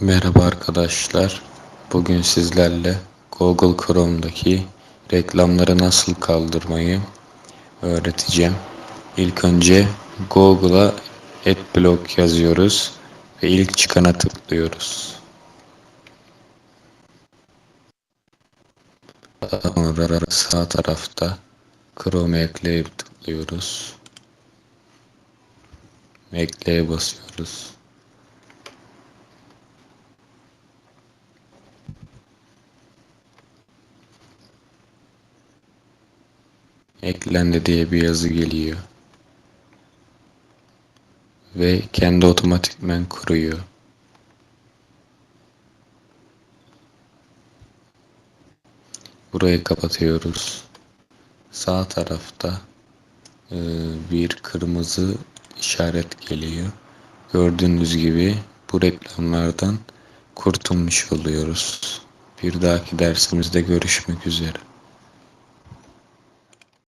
Merhaba arkadaşlar. Bugün sizlerle Google Chrome'daki reklamları nasıl kaldırmayı öğreteceğim. İlk önce Google'a Adblock yazıyoruz ve ilk çıkana tıklıyoruz. Sonra sağ tarafta Chrome ekleyip tıklıyoruz. Ekleye basıyoruz. Eklendi diye bir yazı geliyor. Ve kendi otomatikmen kuruyor. Burayı kapatıyoruz. Sağ tarafta e, bir kırmızı işaret geliyor. Gördüğünüz gibi bu reklamlardan kurtulmuş oluyoruz. Bir dahaki dersimizde görüşmek üzere.